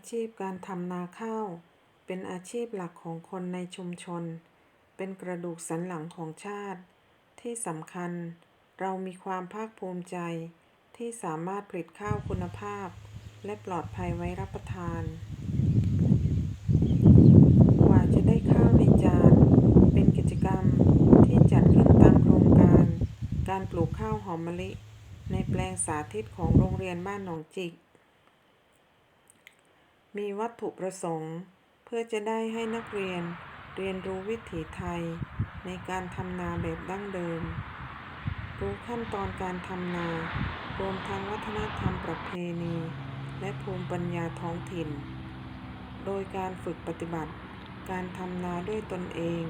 อาชีพการทำนาข้าว เป็นอาชีพหลักของคนในชุมชน เป็นกระดูกสันหลังของชาติ ที่สำคัญ เรามีความภาคภูมิใจ ที่สามารถผลิตข้าวคุณภาพ และปลอดภัยไว้รับประทาน กว่าจะได้ข้าวในจาน เป็นกิจกรรมที่จัดขึ้นตามโครงการ การปลูกข้าวหอมมะลิ ในแปลงสาธิตของโรงเรียนบ้านหนองจิก มีวัตถุประสงค์ เพื่อจะได้ให้นักเรียนเรียนรู้วิถีไทย ในการทำนาแบบดั้งเดิม รู้ขั้นตอนการทำนา รวมทั้งวัฒนธรรมประเพณี และภูมิปัญญาท้องถิ่น โดยการฝึกปฏิบัติ การทำนาด้วยตนเอง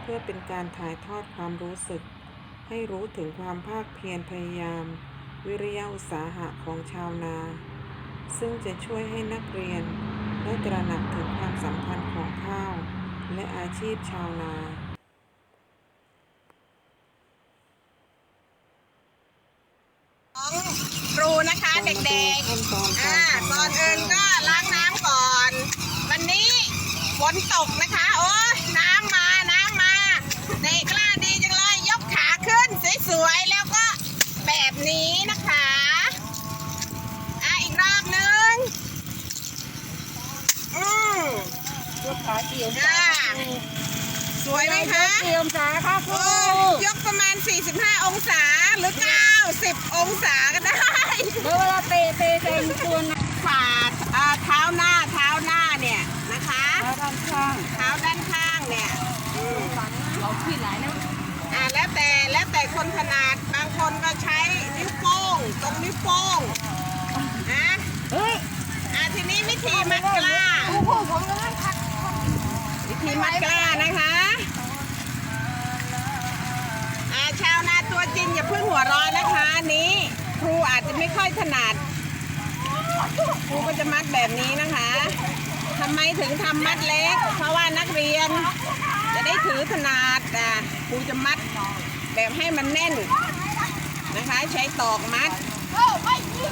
เพื่อเป็นการถ่ายทอดความรู้สึก ให้รู้ถึงความภาคเพียรพยายาม วิริยะอุตสาหะของชาวนา ซึ่งจะช่วยให้นักเรียนได้ตระหนักถึงความสำคัญของข้าว และอาชีพชาวนาของครูนะคะเด็กขั้นตอนๆกาอ่ารทำก่อนอื่นก็ล้างน้ำก่อน วันนี้ฝนตกนะคะ โอ้ยน้ำมาน้ำมาเด็กกล้าดีจังเลย ยกขาขึ้นสวยๆ แล้วก็แบบนี้นะคะ อะอีกรอบนึง อืม ยก ขาเกี่ยวอ่าสวยไหมคะเกี่ยวจ๋าค่ะครูโอ้ยยกประมาณ 45 องศาหรือ 90 องศาก็ได้เมื่อเวลาเตะเตะเตะตัวนะฝ่าเอ่อเท้าหน้าเท้าหน้าเนี่ยนะคะขาด้านข้างเท้าด้านข้างเนี่ยอืมเราขี้หลายนะอ่าแล้วแต่แล้วแต่คนถนัดบางคนก็ใช้นิ้วโป้งตรงนิ้วโป้ง พิ่งหัวร้อนนะคะนนี้ครูอาจจะไม่ค่อยถนัดครูก็จะมัดแบบนี้นะคะทำไมถึงทำมัดเล็ก เพราะว่านักเรียน จะได้ถือถนัดอะครูจะมัดแบบให้มันแน่นนะคะ ใช้ตอกมัด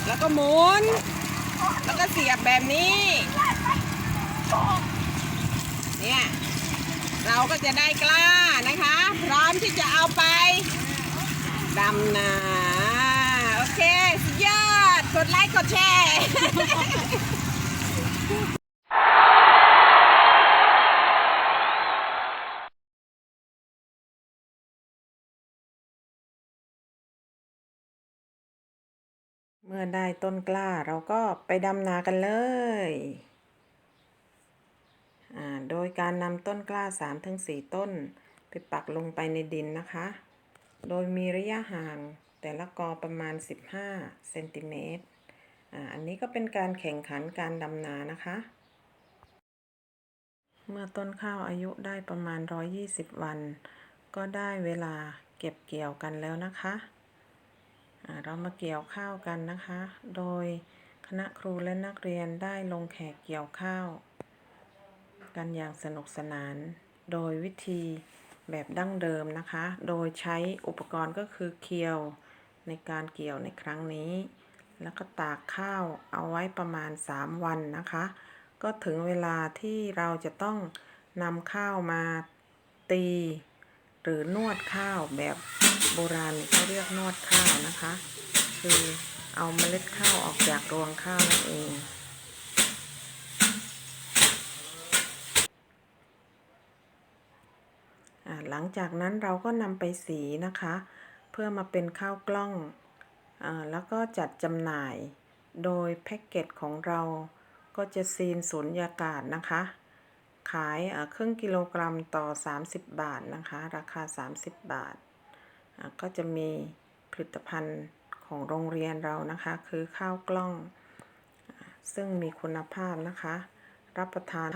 แล้วก็หมุน แล้วก็เสียบแบบนี้เนี่ยเราก็จะได้กล้านะคะ พร้อมที่จะเอาไป ดำนาโอเค สุดยอด กดไลค์ กดแชร์เมื่อได้ต้นกล้าเราก็ไปดำนากันเลยอ่าโดยการนำต้นกล้า 3-4 ต้น ไปปักลงไปในดินนะคะ โดยมีระยะห่างแต่ละกอประมาณ 15เซนติเมตรอันนี้ก็เป็นการแข่งขันการดำนานะคะ เมื่อต้นข้าวอายุได้ประมาณ 120 วัน ก็ได้เวลาเก็บเกี่ยวกันแล้วนะคะอ่าเรามาเกี่ยวข้าวกันนะคะ โดยคณะครูและนักเรียนได้ลงแขกเกี่ยวข้าว กันอย่างสนุกสนาน โดยวิธี แบบดั้งเดิมนะคะ โดยใช้อุปกรณ์ก็คือเคียวในการเกี่ยวในครั้งนี้ แล้วก็ตากข้าวเอาไว้ประมาณ 3 วันนะคะ ก็ถึงเวลาที่เราจะต้องนำข้าวมาตี หรือนวดข้าวแบบโบราณเขาเรียกนวดข้าวนะคะ คือเอาเมล็ดข้าวออกจากรวงข้าวนั่นเอง อ่า หลังจากนั้นเราก็นำไปสีนะคะ เพื่อมาเป็นข้าวกล้องอแล้วก็จัดจำหน่าย โดยแพ็กเกจของเราก็จะซีนสุญญากาศนะคะ ขายครึ่งกิโลกรัมต่อ 30 บาทนะคะ ราคา 30 บาทอ่าก็จะมีผลิตภัณฑ์ของโรงเรียนเรานะคะ คือข้าวกล้อง ซึ่งมีคุณภาพนะคะ รับประทาน